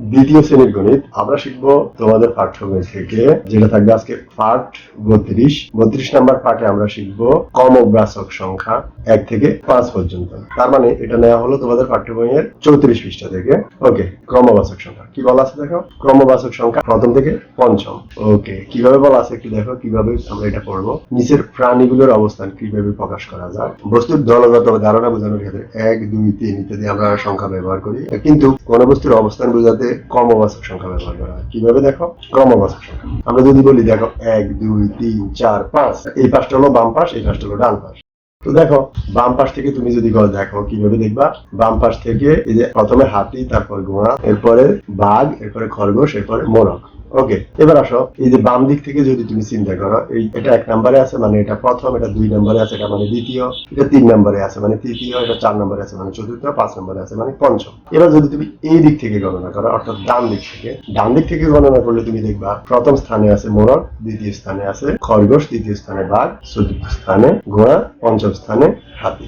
দ্বিতীয় শ্রেণির গণিত। আমরা শিখব তোমাদের পাঠ্য বই থেকে, যেটা থাকবে আজকে পাঠ বত্রিশ। বত্রিশ নাম্বার পাঠে আমরা শিখব কমগ্রাসক সংখ্যা এক থেকে পাঁচ পর্যন্ত। তার মানে এটা নেওয়া হলো তোমাদের পাঠ্য বইয়ের চৌত্রিশ পৃষ্ঠা থেকে। ওকে ক্রমবাচক সংখ্যা। কি বলা আছে দেখো? ক্রমবাচক সংখ্যা প্রথম থেকে পঞ্চম। ওকে, কীভাবে বলা আছে একটু দেখো, কীভাবে আমরা এটা পড়ব। নিচের প্রাণীগুলোর অবস্থান কীভাবে প্রকাশ করা যায়। বস্তুর দলগত ধারণা বোঝানোর ক্ষেত্রে এক, দুই, তিন ইত্যাদি আমরা সংখ্যা ব্যবহার করি। কিন্তু কোন বস্তুর অবস্থান বোঝাতে ক্রমবাচক সংখ্যা ব্যবহার করা হয়। কীভাবে দেখো? কর্মবাচক সংখ্যা। আমরা যদি বলি, দেখো, এক, দুই, তিন, চার, পাঁচ, এই পাশটা হলো বাম পাশ, এই পাশটা হলো ডান পাশ। তো দেখো, বাম পাশ থেকে তুমি যদি গড় দেখো, কীভাবে দেখবা? বাম পাশ থেকে এই যে প্রথমে হাতি, তারপর ঘোড়া এরপরে বাঘ, এরপরে খরগোশ, এরপরে মোরগ। ওকে এবার আসো। এই যে বাম দিক থেকে যদি তুমি চিন্তা করো, এই এটা এক নম্বরে আছে মানে এটা প্রথম, এটা দুই নম্বরে আছে, এটা মানে দ্বিতীয়, এটা তিন নম্বরে আছে মানে তৃতীয়, এটা চার নম্বরে আছে মানে চতুর্থ, পাঁচ নম্বরে আছে মানে পঞ্চম। এবার যদি তুমি এই দিক থেকে গণনা করো, অর্থাৎ ডান দিক থেকে, ডান দিক থেকে গণনা করলে তুমি দেখবা, প্রথম স্থানে আছে মোরগ দ্বিতীয় স্থানে আছে খরগোশ, তৃতীয় স্থানে বাঘ, চতুর্থ স্থানে ঘোড়া, পঞ্চম স্থানে হাতি।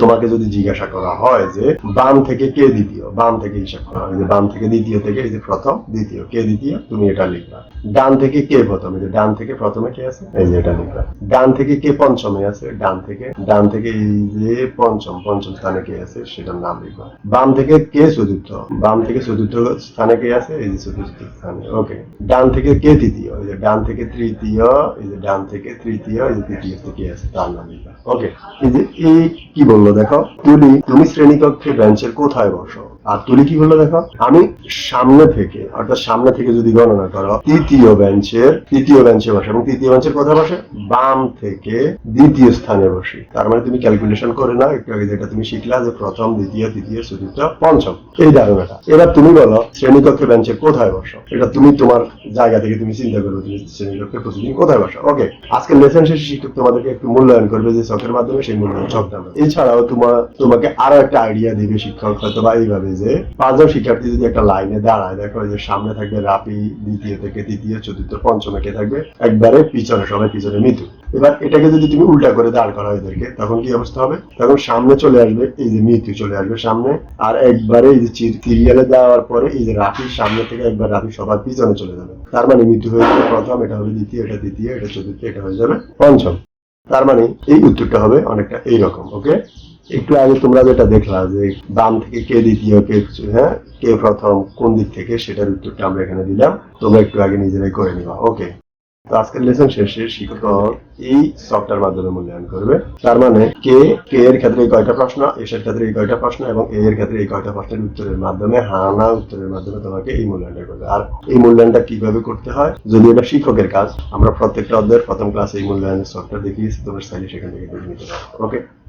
তোমাকে যদি জিজ্ঞাসা করা হয় যে বাম থেকে কে দ্বিতীয় বাম থেকে হিসাব করা হয় যে বাম থেকে দ্বিতীয় থেকে এই যে প্রথম দ্বিতীয় কে দ্বিতীয় তুমি এটা লিখবা ডান থেকে কে প্রথম এই যে ডান থেকে প্রথমে কে আছে এই যে এটা লিখবা ডান থেকে কে পঞ্চমে আছে ডান থেকে ডান থেকে এই যে পঞ্চম পঞ্চম স্থানে কে আছে সেটার নাম লিখবা বাম থেকে কে চতুর্থ বাম থেকে চতুর্থ স্থানে কে আছে এই যে চতুর্থ স্থানে ওকে ডান থেকে কে তৃতীয় এই যে ডান থেকে তৃতীয় এই যে ডান থেকে তৃতীয় এই যে তৃতীয় কে আছে তার নাম লিখবা ওকে এই যে এই কি বলল দেখো তুলি তুমি শ্রেণীকক্ষে বেঞ্চের কোথায় বসো? আর তুলি কি বলল দেখো? আমি সামনে থেকে, অর্থাৎ সামনে থেকে যদি গণনা করো, তৃতীয় বেঞ্চের, তৃতীয় বেঞ্চে বসে, এবং তৃতীয় বেঞ্চের কোথায় বসে? বাম থেকে দ্বিতীয় স্থানে বসি। তার মানে তুমি ক্যালকুলেশন করে নাও, একটু আগে যেটা তুমি শিখলা যে প্রথম, দ্বিতীয়, তৃতীয়, চতুর্থ, পঞ্চম। এই ধারণাটা। এবার তুমি বলো, শ্রেণীকক্ষে বেঞ্চে কোথায় বসো? এটা তুমি তোমার জায়গা থেকে তুমি চিন্তা করবে, তুমি শ্রেণীকক্ষে প্রতিদিন কোথায় বসো? ওকে আজকে লেসন শেষে শিক্ষক তোমাদেরকে একটু মূল্যায়ন করবে যে চকের মাধ্যমে সেই মূল্যায়ন চক দেবে এছাড়াও তোমার তোমাকে আরও একটা আইডিয়া দিবে শিক্ষক হয়তো বা এইভাবে। যে পাঁচজন শিক্ষার্থী যদি একটা লাইনে দাঁড়ায়, দেখো যে সামনে থাকবে রাপি, দ্বিতীয় থেকে তৃতীয়, চতুর্থ, পঞ্চমে কে থাকবে? একবারে পিছনে, সবাই পিছনে মৃত্যু এবার এটাকে যদি তুমি উল্টা করে দাঁড় করা এদেরকে, তখন কি অবস্থা হবে? তখন সামনে চলে আসবে এই যে মৃত্যু চলে আসবে সামনে, আর একবারে এই যে সিরিয়ালে দেওয়ার পরে এই যে রাফির সামনে থেকে একবার রাফি সবার পিছনে চলে যাবে। তার মানে মৃত্যু হয়ে যাবে প্রথম, এটা হবে দ্বিতীয়, এটা দ্বিতীয় এটা চতুর্থ, এটা হয়ে যাবে পঞ্চম। তার মানে এই উত্তরটা হবে অনেকটা এইরকম ওকে একটু আগে তোমরা যেটা দেখলা যে বাম থেকে কে দ্বিতীয়, কে হ্যাঁ? কে প্রথম, কোন দিক থেকে, সেটার উত্তরটা আমরা এখানে দিলাম। তোমরা একটু আগে নিজেরাই করে নিবা, ওকে? তো আজকের লেসন শেষে শিক্ষক এই সফটওয়্যার মাধ্যমে মূল্যায়ন করবে। তার মানে কে কে এর ক্ষেত্রে কয়টা প্রশ্ন ক্ষেত্রে এই কয়টা প্রশ্ন, এবং এ এর ক্ষেত্রে এই কয়টা প্রশ্নের উত্তরের মাধ্যমে হানা উত্তরের মাধ্যমে তোমাকে এই মূল্যায়নটা করবে। আর এই মূল্যায়নটা কীভাবে করতে হয়? যদি এটা শিক্ষকের কাজ, আমরা প্রত্যেকটা অধ্যায়ের প্রথম ক্লাসে এই মূল্যায়নের সফটওয়্যার দেখিয়েছি, তোমরা চাইলে সেখান থেকে নিতে পারো, ওকে?